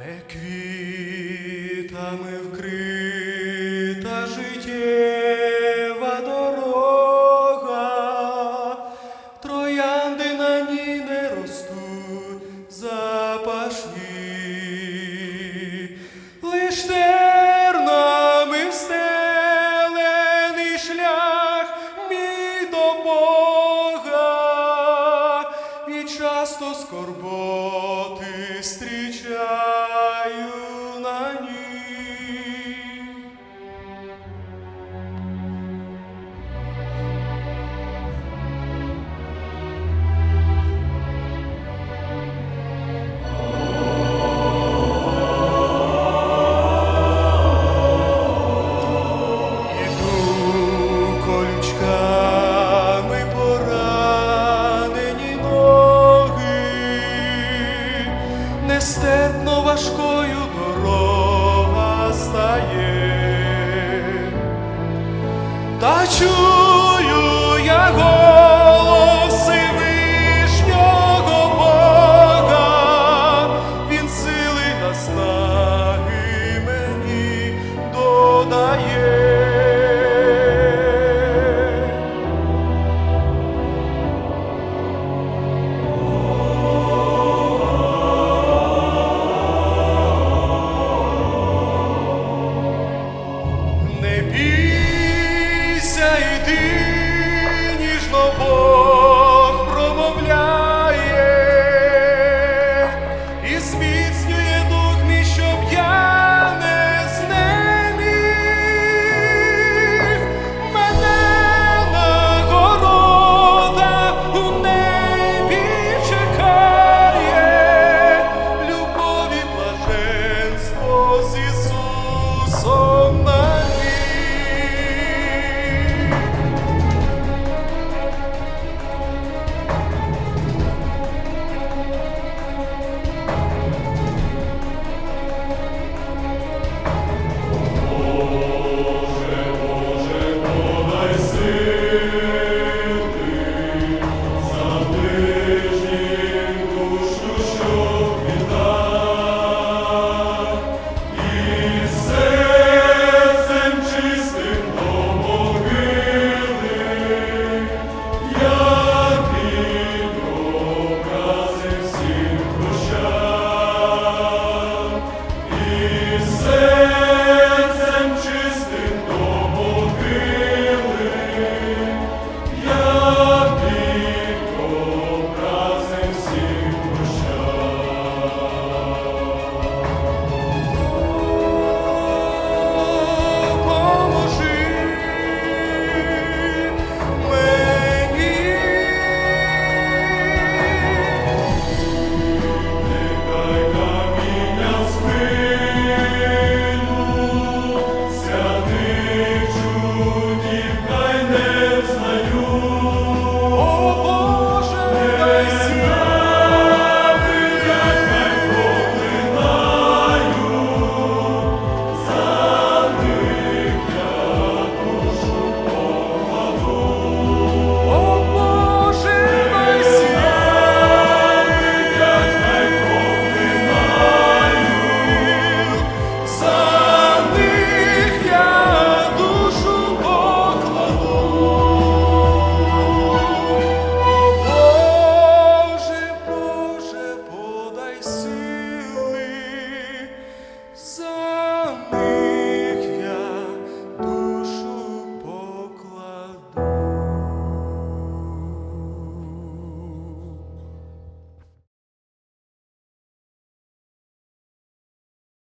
Ne скорботи зустрічаю нестерпно важкою дорога стає, та чую я голос Всевишнього Бога, він сили наснаги мені додає. you.